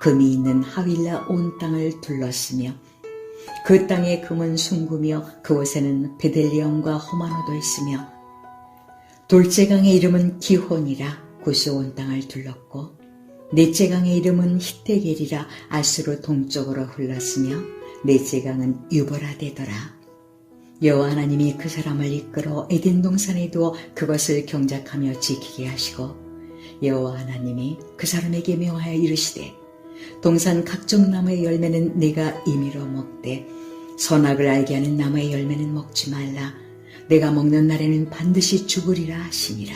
금이 있는 하윌라 온 땅을 둘렀으며 그 땅에 금은 숭구며 그곳에는 베델리엄과 호마노도 있으며 둘째 강의 이름은 기혼이라 고시 온 땅을 둘렀고 넷째 강의 이름은 히테겔이라 아스로 동쪽으로 흘렀으며 넷째 강은 유보라 되더라. 여호와 하나님이 그 사람을 이끌어 에덴 동산에 두어 그것을 경작하며 지키게 하시고 여호와 하나님이 그 사람에게 명하여 이르시되 동산 각종 나무의 열매는 내가 임의로 먹되 선악을 알게 하는 나무의 열매는 먹지 말라. 내가 먹는 날에는 반드시 죽으리라 하시니라.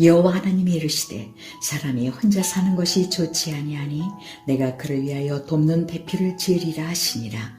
여호와 하나님이 이르시되 사람이 혼자 사는 것이 좋지 아니하니 내가 그를 위하여 돕는 대피를 지으리라 하시니라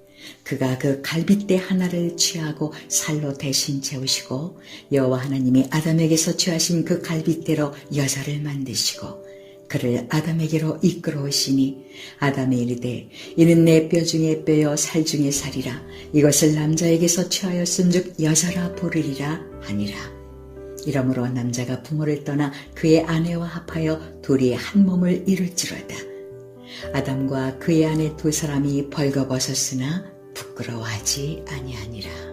그가 그 갈빗대 하나를 취하고 살로 대신 채우시고 여호와 하나님이 아담에게서 취하신 그 갈빗대로 여자를 만드시고 그를 아담에게로 이끌어 오시니 아담이 이르되 이는 내 뼈 중에 뼈여 살 중에 살이라. 이것을 남자에게서 취하였은즉 여자라 부르리라 하니라. 이러므로 남자가 부모를 떠나 그의 아내와 합하여 둘이 한 몸을 이룰지로다. 아담과 그의 아내 두 사람이 벌거벗었으나 부끄러워하지 아니하니라.